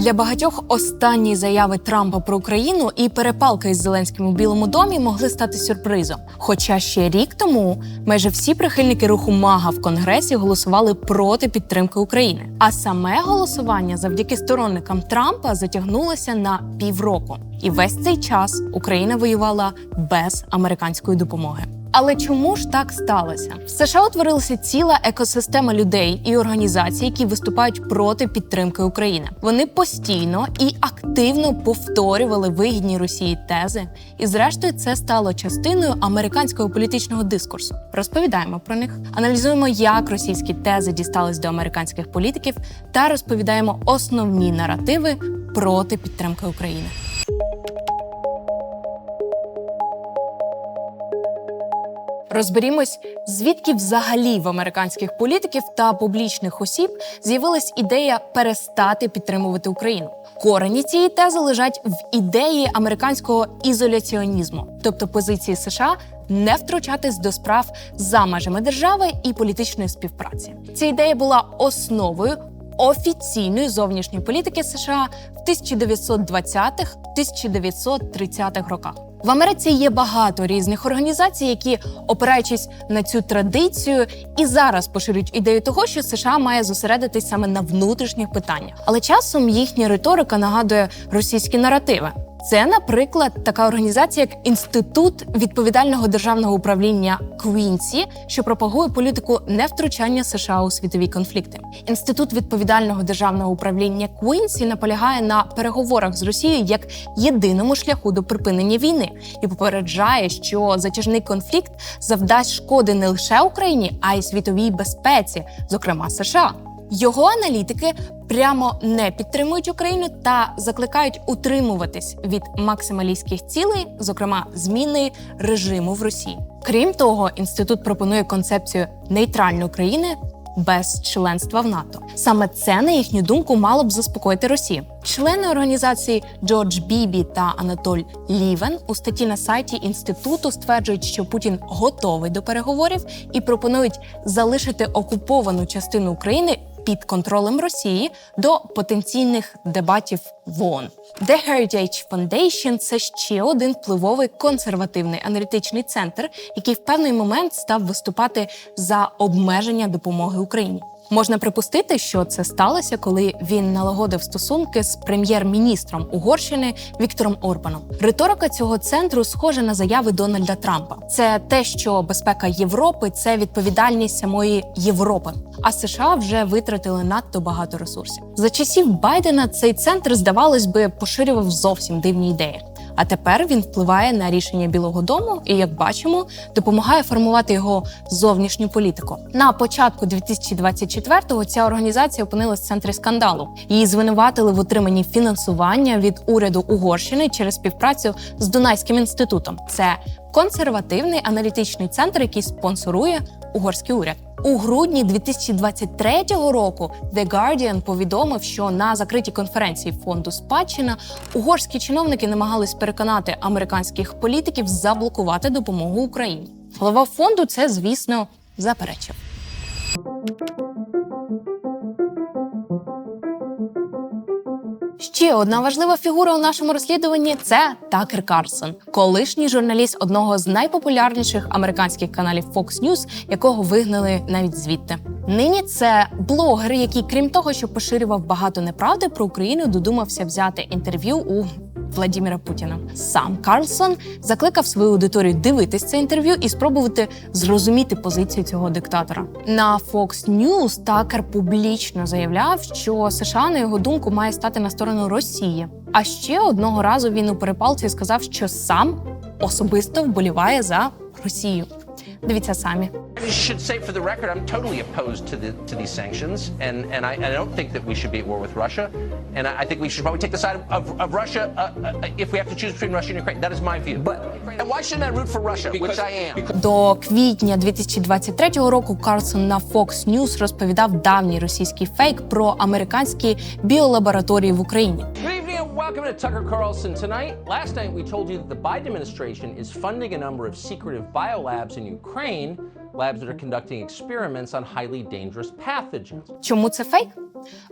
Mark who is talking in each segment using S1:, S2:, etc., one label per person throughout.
S1: Для багатьох останні заяви Трампа про Україну і перепалка із Зеленським у Білому домі могли стати сюрпризом. Хоча ще рік тому майже всі прихильники руху Мага в Конгресі голосували проти підтримки України. А саме голосування завдяки сторонникам Трампа затягнулося на півроку. І весь цей час Україна воювала без американської допомоги. Але чому ж так сталося? В США утворилася ціла екосистема людей і організацій, які виступають проти підтримки України. Вони постійно і активно повторювали вигідні Росії тези, і зрештою це стало частиною американського політичного дискурсу. Розповідаємо про них, аналізуємо, як російські тези дістались до американських політиків, та розповідаємо основні наративи проти підтримки України. Розберімось, звідки взагалі в американських політиків та публічних осіб з'явилась ідея перестати підтримувати Україну. Корені цієї тези лежать в ідеї американського ізоляціонізму, тобто позиції США не втручатись до справ за межами держави і політичної співпраці. Ця ідея була основою офіційної зовнішньої політики США в 1920-1930-х роках. В Америці є багато різних організацій, які, опираючись на цю традицію, і зараз поширюють ідею того, що США має зосередитись саме на внутрішніх питаннях. Але часом їхня риторика нагадує російські наративи. Це, наприклад, така організація, як Інститут відповідального державного управління Квінсі, що пропагує політику невтручання США у світові конфлікти. Інститут відповідального державного управління Квінсі наполягає на переговорах з Росією як єдиному шляху до припинення війни і попереджає, що затяжний конфлікт завдасть шкоди не лише Україні, а й світовій безпеці, зокрема США. Його аналітики прямо не підтримують Україну та закликають утримуватись від максималістських цілей, зокрема зміни режиму в Росії. Крім того, інститут пропонує концепцію нейтральної України без членства в НАТО. Саме це, на їхню думку, мало б заспокоїти Росію. Члени організації Джордж Бібі та Анатоль Лівен у статті на сайті інституту стверджують, що Путін готовий до переговорів і пропонують залишити окуповану частину України під контролем Росії до потенційних дебатів в ООН. The Heritage Foundation – це ще один впливовий консервативний аналітичний центр, який в певний момент став виступати за обмеження допомоги Україні. Можна припустити, що це сталося, коли він налагодив стосунки з прем'єр-міністром Угорщини Віктором Орбаном. Риторика цього центру схожа на заяви Дональда Трампа. Це те, що безпека Європи це відповідальність самої Європи. А США вже витратили надто багато ресурсів. За часів Байдена цей центр, здавалось би, поширював зовсім дивні ідеї. А тепер він впливає на рішення Білого Дому і, як бачимо, допомагає формувати його зовнішню політику. На початку 2024-го ця організація опинилась в центрі скандалу. Її звинуватили в отриманні фінансування від уряду Угорщини через співпрацю з Дунайським інститутом. Це консервативний аналітичний центр, який спонсорує угорський уряд. У грудні 2023 року The Guardian повідомив, що на закритій конференції фонду спадщина угорські чиновники намагались переконати американських політиків заблокувати допомогу Україні. Голова фонду це, звісно, заперечив. Ще одна важлива фігура у нашому розслідуванні це Такер Карсон, колишній журналіст одного з найпопулярніших американських каналів Fox News, якого вигнали навіть звідти. Нині це блогер, який, крім того, що поширював багато неправди про Україну, додумався взяти інтерв'ю у Владіміра Путіна. Сам Карлсон закликав свою аудиторію дивитись це інтерв'ю і спробувати зрозуміти позицію цього диктатора. На Fox News Такер публічно заявляв, що США, на його думку, має стати на сторону Росії. А ще одного разу він у перепалці сказав, що сам особисто вболіває за Росію. Дивіться самі.
S2: I should say for the record, I'm totally opposed to the to these sanctions, and and I, I don't think that we should be at war with Russia, and I, I think we should probably take the side of, of, of Russia uh, uh, if we have to choose between Russia and Ukraine. That is my view.
S3: But-
S2: and why shouldn't I root for Russia, which I am?
S1: До квітня 2023 року Карлсон на Fox News розповідав давній російський фейк про американські біолабораторії в Україні.
S2: Welcome to Tucker Carlson tonight. Last night we told you that the Biden administration is funding a number of secretive biolabs in Ukraine, labs that are conducting experiments on highly dangerous pathogens.
S1: Чому це фейк?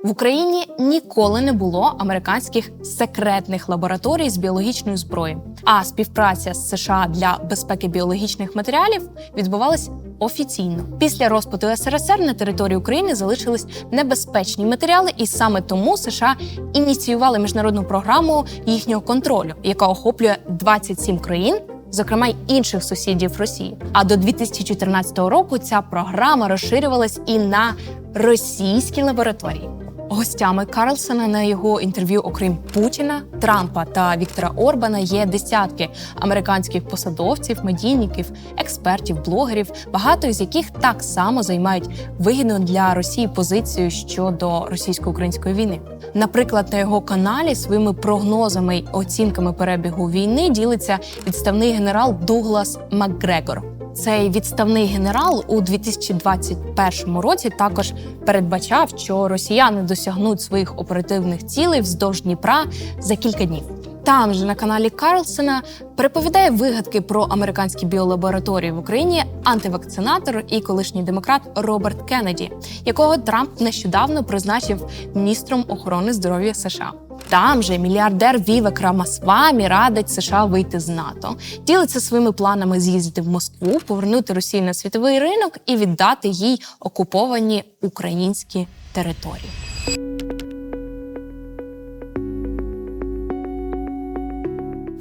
S1: В Україні ніколи не було американських секретних лабораторій з біологічною зброєю, а співпраця з США для безпеки біологічних матеріалів відбувалась офіційно. Після розпаду СРСР на території України залишились небезпечні матеріали, і саме тому США ініціювали міжнародну програму їхнього контролю, яка охоплює 27 країн. Зокрема, й інших сусідів Росії. А до 2014 року ця програма розширювалась і на російські лабораторії. Гостями Карлсона на його інтерв'ю, окрім Путіна, Трампа та Віктора Орбана, є десятки американських посадовців, медійників, експертів, блогерів, багато із яких так само займають вигідну для Росії позицію щодо російсько-української війни. Наприклад, на його каналі своїми прогнозами й оцінками перебігу війни ділиться відставний генерал Дуглас Макгрегор. Цей відставний генерал у 2021 році також передбачав, що росіяни досягнуть своїх оперативних цілей вздовж Дніпра за кілька днів. Там же на каналі Карлсона переповідає вигадки про американські біолабораторії в Україні антивакцинатор і колишній демократ Роберт Кеннеді, якого Трамп нещодавно призначив міністром охорони здоров'я США. Там же мільярдер Вівек Рамасвамі радить США вийти з НАТО, ділиться своїми планами з'їздити в Москву, повернути Росію на світовий ринок і віддати їй окуповані українські території.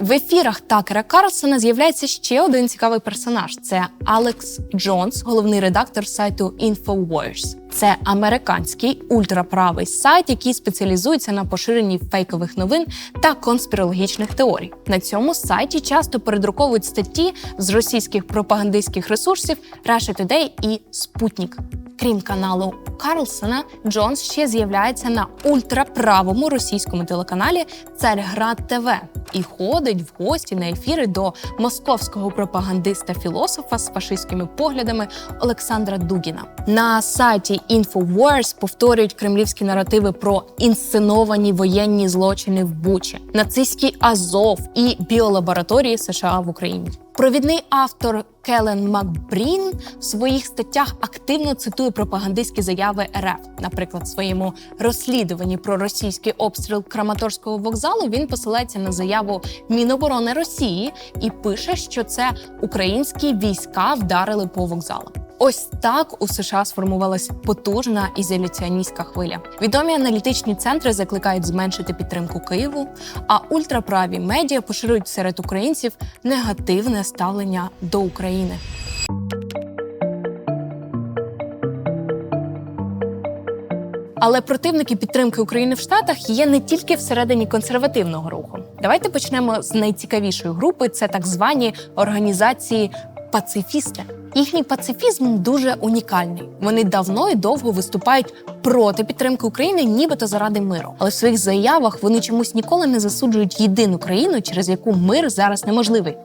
S1: В ефірах Такера Карлсона з'являється ще один цікавий персонаж: це Алекс Джонс, головний редактор сайту InfoWars. Це американський ультраправий сайт, який спеціалізується на поширенні фейкових новин та конспірологічних теорій. На цьому сайті часто передруковують статті з російських пропагандистських ресурсів Russia Today і Спутник. Крім каналу Карлсона, Джонс ще з'являється на ультраправому російському телеканалі Царьград ТВ і ходить в гості на ефіри до московського пропагандиста-філософа з фашистськими поглядами Олександра Дугіна. На сайті InfoWars повторюють кремлівські наративи про інсценовані воєнні злочини в Бучі, нацистський Азов і біолабораторії США в Україні. Провідний автор Келен Макбрін в своїх статтях активно цитує пропагандистські заяви РФ. Наприклад, в своєму розслідуванні про російський обстріл Краматорського вокзалу він посилається на заяву Міноборони Росії і пише, що це українські війська вдарили по вокзалу. Ось так у США сформувалась потужна ізоляціоністська хвиля. Відомі аналітичні центри закликають зменшити підтримку Києву, а ультраправі медіа поширюють серед українців негативне ставлення до України. Але противники підтримки України в Штатах є не тільки всередині консервативного руху. Давайте почнемо з найцікавішої групи: це так звані організації пацифісти. Їхній пацифізм дуже унікальний. Вони давно і довго виступають проти підтримки України, нібито заради миру. Але в своїх заявах вони чомусь ніколи не засуджують єдину країну, через яку мир зараз неможливий.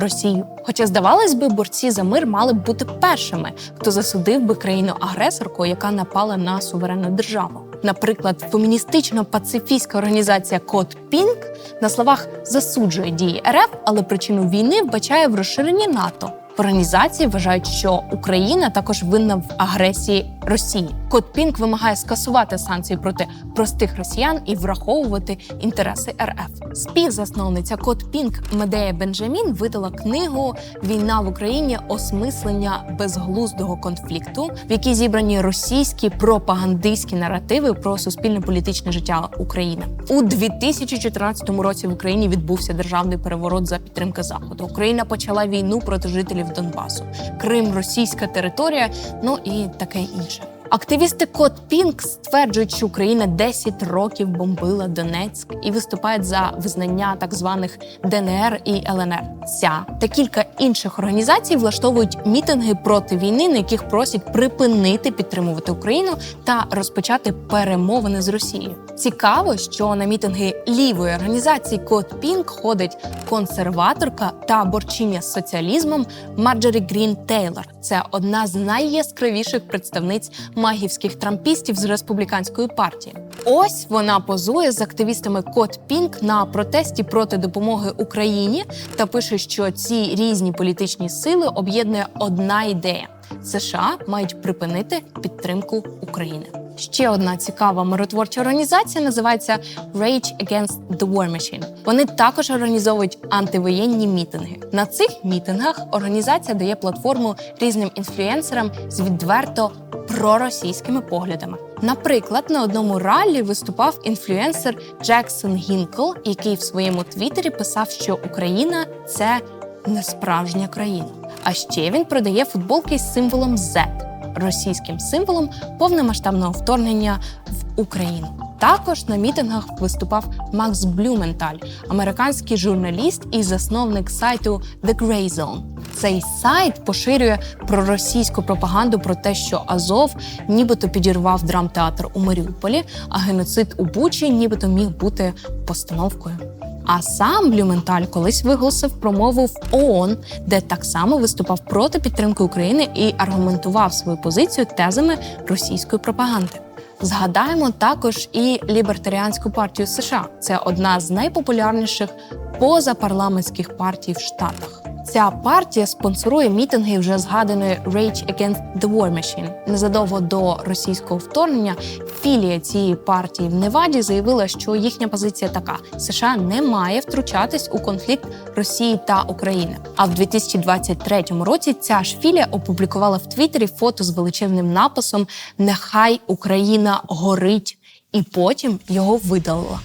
S1: Росію. Хоча, здавалось би, борці за мир мали б бути першими, хто засудив би країну-агресорку, яка напала на суверенну державу. Наприклад, феміністично-пацифістська організація Код Пінк на словах засуджує дії РФ, але причину війни вбачає в розширенні НАТО. Організації вважають, що Україна також винна в агресії Росії. Код Пінк вимагає скасувати санкції проти простих росіян і враховувати інтереси РФ. Співзасновниця Код Пінк Медея Бенджамін видала книгу Війна в Україні осмислення безглуздого конфлікту, в якій зібрані російські пропагандистські наративи про суспільне політичне життя України. У 2014 році в Україні відбувся державний переворот за підтримки заходу. Україна почала війну проти жителів Донбасу, Крим, російська територія, ну і таке інше. Активісти Код Пінк стверджують, що Україна 10 років бомбила Донецьк і виступають за визнання так званих ДНР і ЛНР. Ця та кілька інших організацій влаштовують мітинги проти війни, на яких просять припинити підтримувати Україну та розпочати перемовини з Росією. Цікаво, що на мітинги лівої організації Код Пінк ходить консерваторка та борчиня з соціалізмом Марджорі Грін Тейлор. Це одна з найяскравіших представниць магівських трампістів з республіканської партії. Ось вона позує з активістами Кот Пінк на протесті проти допомоги Україні та пише, що ці різні політичні сили об'єднує одна ідея: США мають припинити підтримку України. Ще одна цікава миротворча організація називається Rage Against the War Machine. Вони також організовують антивоєнні мітинги. На цих мітингах організація дає платформу різним інфлюенсерам з відверто проросійськими поглядами. Наприклад, на одному раллі виступав інфлюенсер Джексон Гінкл, який в своєму твіттері писав, що Україна це не справжня країна. А ще він продає футболки з символом Z, російським символом повномасштабного вторгнення в Україну. Також на мітингах виступав Макс Блюменталь, американський журналіст і засновник сайту The Grey Zone. Цей сайт поширює проросійську пропаганду про те, що Азов нібито підірвав драмтеатр у Маріуполі, а геноцид у Бучі нібито міг бути постановкою. А сам Блюменталь колись виголосив промову в ООН, де так само виступав проти підтримки України і аргументував свою позицію тезами російської пропаганди. Згадаємо також і лібертаріанську партію США. Це одна з найпопулярніших позапарламентських партій в Штатах. Ця партія спонсорує мітинги вже згаданої Rage Against the War Machine. Незадовго до російського вторгнення філія цієї партії в Неваді заявила, що їхня позиція така: США не має втручатись у конфлікт Росії та України. А в 2023 році ця ж філія опублікувала в Твіттері фото з величезним написом Нехай Україна горить, і потім його видалила.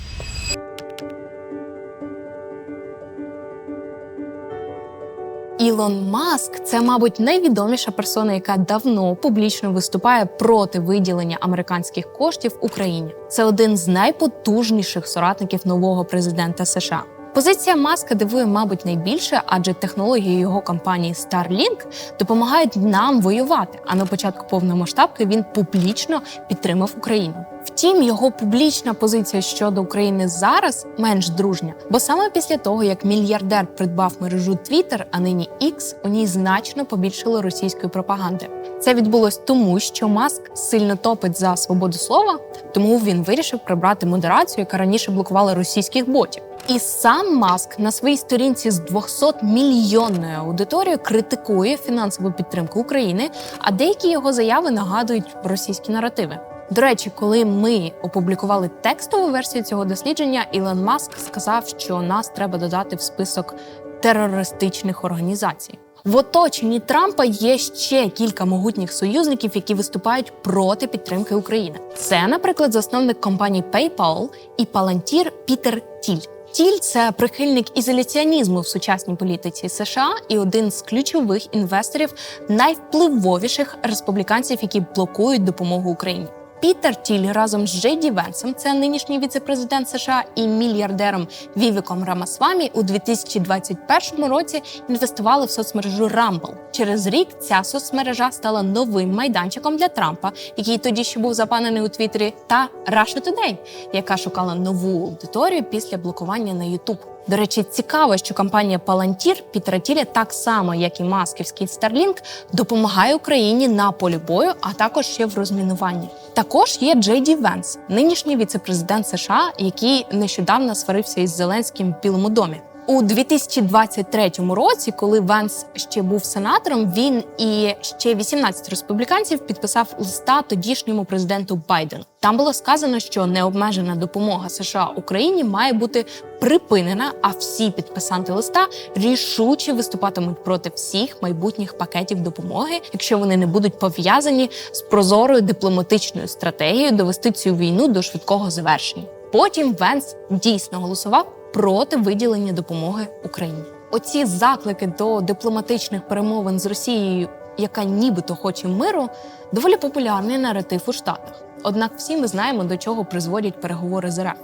S1: Ілон Маск це, мабуть, найвідоміша персона, яка давно публічно виступає проти виділення американських коштів Україні. Це один з найпотужніших соратників нового президента США. Позиція маска дивує, мабуть, найбільше, адже технології його компанії Starlink допомагають нам воювати. А на початку повномасштабки він публічно підтримав Україну. Втім, його публічна позиція щодо України зараз менш дружня, бо саме після того, як мільярдер придбав мережу Twitter, а нині X, у ній значно побільшало російської пропаганди. Це відбулось тому, що Маск сильно топить за свободу слова, тому він вирішив прибрати модерацію, яка раніше блокувала російських ботів. І сам Маск на своїй сторінці з 200 мільйонною аудиторією критикує фінансову підтримку України, а деякі його заяви нагадують російські наративи. До речі, коли ми опублікували текстову версію цього дослідження, Ілон Маск сказав, що нас треба додати в список терористичних організацій. В оточенні Трампа є ще кілька могутніх союзників, які виступають проти підтримки України. Це, наприклад, засновник компанії PayPal і палантір Пітер Тіль. Тіль це прихильник ізоляціонізму в сучасній політиці США і один з ключових інвесторів найвпливовіших республіканців, які блокують допомогу Україні. Пітер Тіль разом з Джей Ді Венсом, це нинішній віцепрезидент США, і мільярдером Вівіком Рамасвамі у 2021 році інвестували в соцмережу Rumble. Через рік ця соцмережа стала новим майданчиком для Трампа, який тоді ще був запанений у Твіттері, та Russia Today, яка шукала нову аудиторію після блокування на YouTube. До речі, цікаво, що компанія Palantir Пітера Тіля так само, як і масківський Starlink, допомагає Україні на полі бою, а також ще в розмінуванні. Також є Джей Ді Венс, нинішній віцепрезидент США, який нещодавно сварився із Зеленським в Білому домі. У 2023 році, коли Венс ще був сенатором, він і ще 18 республіканців підписав листа тодішньому президенту Байдену. Там було сказано, що необмежена допомога США Україні має бути припинена, а всі підписанти листа рішуче виступатимуть проти всіх майбутніх пакетів допомоги, якщо вони не будуть пов'язані з прозорою дипломатичною стратегією довести цю війну до швидкого завершення. Потім Венс дійсно голосував проти виділення допомоги Україні. Оці заклики до дипломатичних перемовин з Росією, яка нібито хоче миру, доволі популярний наратив у Штатах. Однак всі ми знаємо, до чого призводять переговори з РФ.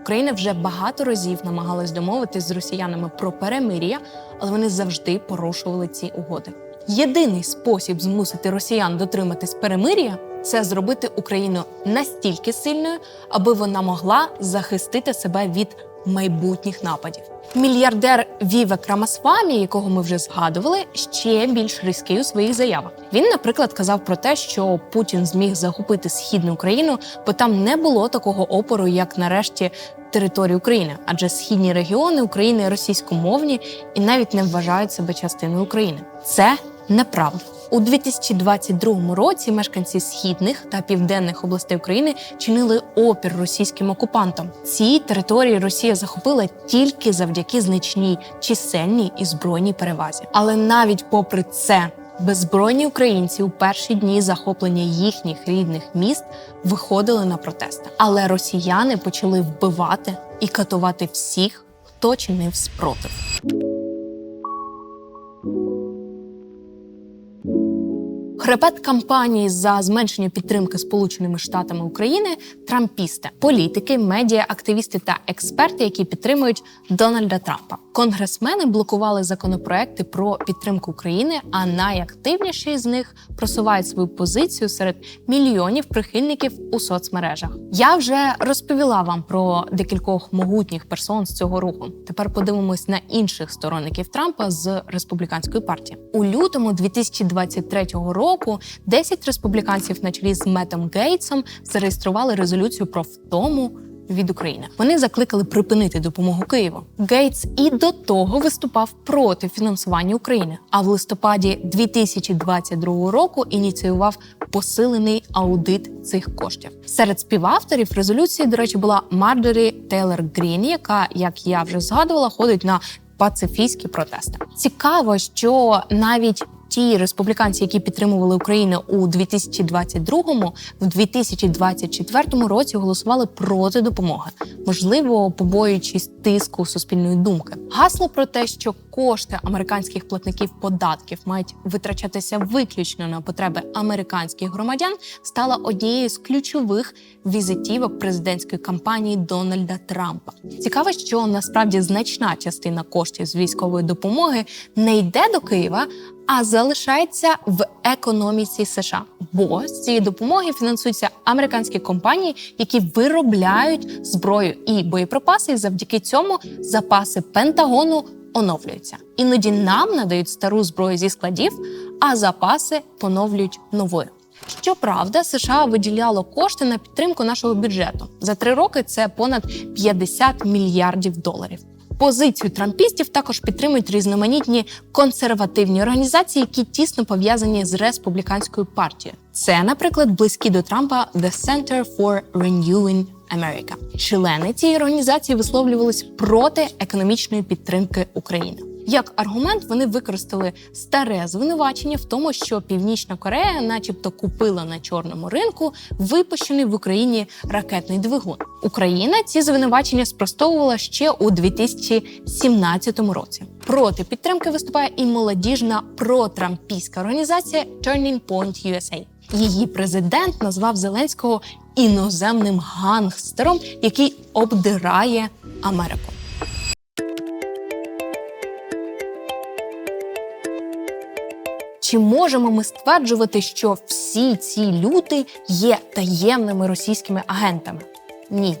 S1: Україна вже багато разів намагалась домовитись з росіянами про перемир'я, але вони завжди порушували ці угоди. Єдиний спосіб змусити росіян дотриматись перемир'я це зробити Україну настільки сильною, аби вона могла захистити себе від майбутніх нападів. Мільярдер Вівек Рамасвамі, якого ми вже згадували, ще більш різкий у своїх заявах. Він, наприклад, казав про те, що Путін зміг захопити східну Україну, бо там не було такого опору, як нарешті території України, адже східні регіони України російськомовні і навіть не вважають себе частиною України. Це неправда. У 2022 році мешканці східних та південних областей України чинили опір російським окупантам. Ці території Росія захопила тільки завдяки значній чисельній і збройній перевазі. Але навіть попри це. Беззбройні українці у перші дні захоплення їхніх рідних міст виходили на протести. Але росіяни почали вбивати і катувати всіх, хто чинив спротив. Хребет кампанії за зменшення підтримки Сполученими Штатами України трампісти, політики, медіа, активісти та експерти, які підтримують Дональда Трампа. Конгресмени блокували законопроекти про підтримку України, а найактивніші з них просувають свою позицію серед мільйонів прихильників у соцмережах. Я вже розповіла вам про декількох могутніх персон з цього руху. Тепер подивимось на інших сторонників Трампа з республіканської партії. У лютому 2023 року 10 республіканців на чолі з Метом Гейтсом зареєстрували резолюцію про втому від України. Вони закликали припинити допомогу Києву. Гейтс і до того виступав проти фінансування України. А в листопаді 2022 року ініціював посилений аудит цих коштів. Серед співавторів резолюції, до речі, була Марджорі Тейлор Грін, яка, як я вже згадувала, ходить на пацифістські протести. Цікаво, що навіть ті республіканці, які підтримували Україну у 2022-му, в 2024 році голосували проти допомоги, можливо, побоюючись тиску суспільної думки. Гасло про те, що кошти американських платників податків мають витрачатися виключно на потреби американських громадян, стало однією з ключових візитівок президентської кампанії Дональда Трампа. Цікаво, що насправді значна частина коштів з військової допомоги не йде до Києва, а залишається в економіці США. Бо з цієї допомоги фінансуються американські компанії, які виробляють зброю і боєприпаси. і Завдяки цьому запаси Пентагону оновлюються. Іноді нам надають стару зброю зі складів, а запаси поновлюють новою. Щоправда, США виділяло кошти на підтримку нашого бюджету. За три роки це понад 50 мільярдів доларів. Позицію трампістів також підтримують різноманітні консервативні організації, які тісно пов'язані з республіканською партією. Це, наприклад, близькі до Трампа The Center for Renewing America. Члени цієї організації висловлювались проти економічної підтримки України. Як аргумент вони використали старе звинувачення в тому, що Північна Корея, начебто, купила на чорному ринку випущений в Україні ракетний двигун. Україна ці звинувачення спростовувала ще у 2017 році. Проти підтримки виступає і молодіжна протрампійська організація Turning Point USA. Її президент назвав Зеленського іноземним гангстером, який обдирає Америку. Чи можемо ми стверджувати, що всі ці люди є таємними російськими агентами? Ні.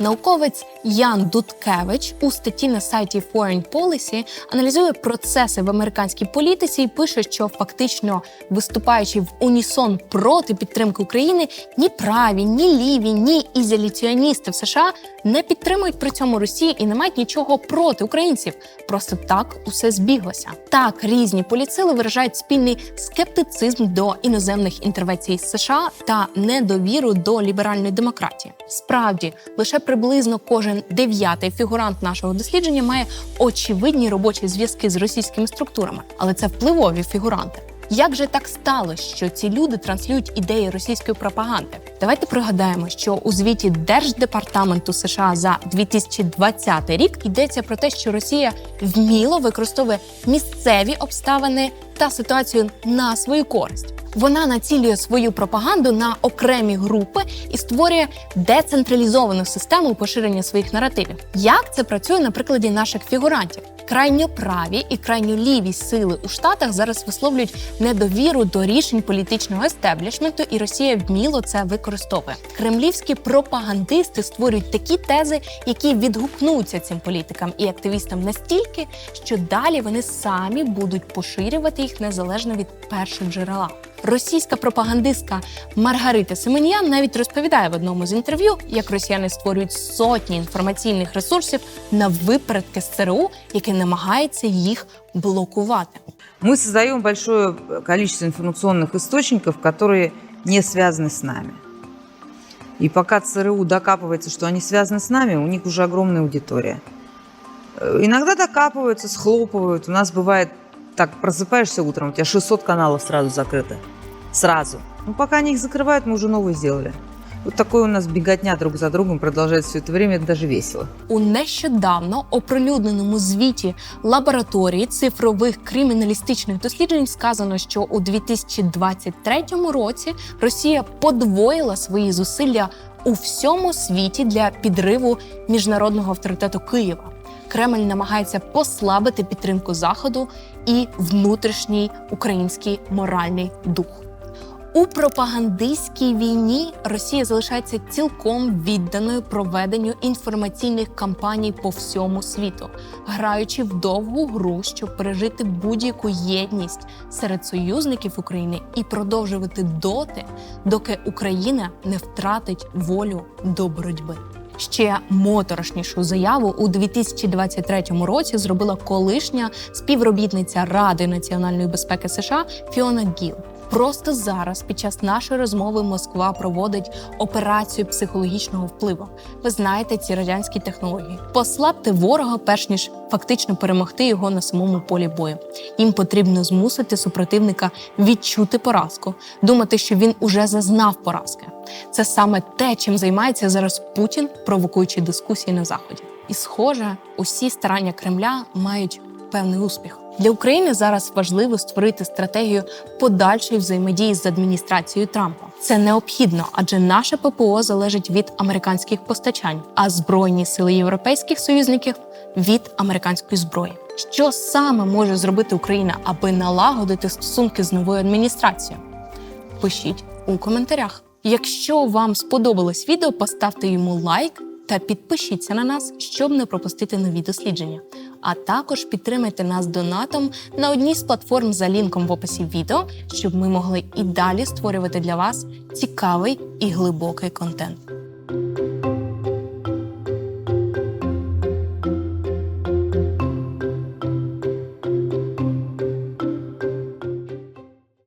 S1: Науковець Ян Дудкевич у статті на сайті Foreign Policy аналізує процеси в американській політиці і пише, що фактично виступаючи в унісон проти підтримки України, ні праві, ні ліві, ні ізоляціоністи в США не підтримують при цьому Росію і не мають нічого проти українців. Просто так усе збіглося. Так різні поліцили виражають спільний скептицизм до іноземних інтервенцій США та недовіру до ліберальної демократії. Справді, лише приблизно кожен дев'ятий фігурант нашого дослідження має очевидні робочі зв'язки з російськими структурами, але це впливові фігуранти. Як же так сталося, що ці люди транслюють ідеї російської пропаганди? Давайте пригадаємо, що у звіті Держдепартаменту США за 2020 рік йдеться про те, що Росія вміло використовує місцеві обставини та ситуацію на свою користь. Вона націлює свою пропаганду на окремі групи і створює децентралізовану систему поширення своїх наративів. Як це працює на прикладі наших фігурантів? Крайньоправі і крайньоліві сили у штатах зараз висловлюють недовіру до рішень політичного естеблішменту, і Росія вміло це використовує. Кремлівські пропагандисти створюють такі тези, які відгукнуться цим політикам і активістам настільки, що далі вони самі будуть поширювати їх незалежно від першого джерела. Російська пропагандистка Маргарита Семеніян навіть розповідає в одному з інтерв'ю, як росіяни створюють сотні інформаційних ресурсів на випередки з ЦРУ, яке намагається їх блокувати.
S3: Мы создаем большое количество информационных источников, которые не связаны с нами. И пока ЦРУ докапывается, что они связаны с нами, у них уже огромная аудитория. Э, Иногда докапываются, схлопывают. У нас бывает так, просыпаешься утром, у тебя 600 каналов сразу закрыто. Сразу. Ну, пока они их закрывают, мы уже новые сделали. Вот такой у нас беготня друг за другом продолжается все это время, это даже весело.
S1: У нещодавно оприлюдненому звіті лабораторії цифрових криміналістичних досліджень сказано, що у 2023 році Росія подвоїла свої зусилля у всьому світі для підриву міжнародного авторитету Києва. Кремль намагається послабити підтримку заходу і внутрішній український моральний дух. У пропагандистській війні Росія залишається цілком відданою проведенню інформаційних кампаній по всьому світу, граючи в довгу гру, щоб пережити будь-яку єдність серед союзників України і продовжувати доти, доки Україна не втратить волю до боротьби. Ще моторошнішу заяву у 2023 році зробила колишня співробітниця Ради національної безпеки США Фіона Гіл. Просто зараз, під час нашої розмови, Москва проводить операцію психологічного впливу. Ви знаєте ці радянські технології. Послабте ворога, перш ніж фактично перемогти його на самому полі бою. Їм потрібно змусити супротивника відчути поразку, думати, що він уже зазнав поразки. Це саме те, чим займається зараз Путін, провокуючи дискусії на заході. І, схоже, усі старання Кремля мають певний успіх. Для України зараз важливо створити стратегію подальшої взаємодії з адміністрацією Трампа. Це необхідно, адже наше ППО залежить від американських постачань, а збройні сили європейських союзників від американської зброї. Що саме може зробити Україна, аби налагодити стосунки з новою адміністрацією? Пишіть у коментарях. Якщо вам сподобалось відео, поставте йому лайк та підпишіться на нас, щоб не пропустити нові дослідження. А також підтримайте нас донатом на одній з платформ за лінком в описі відео, щоб ми могли і далі створювати для вас цікавий і глибокий контент.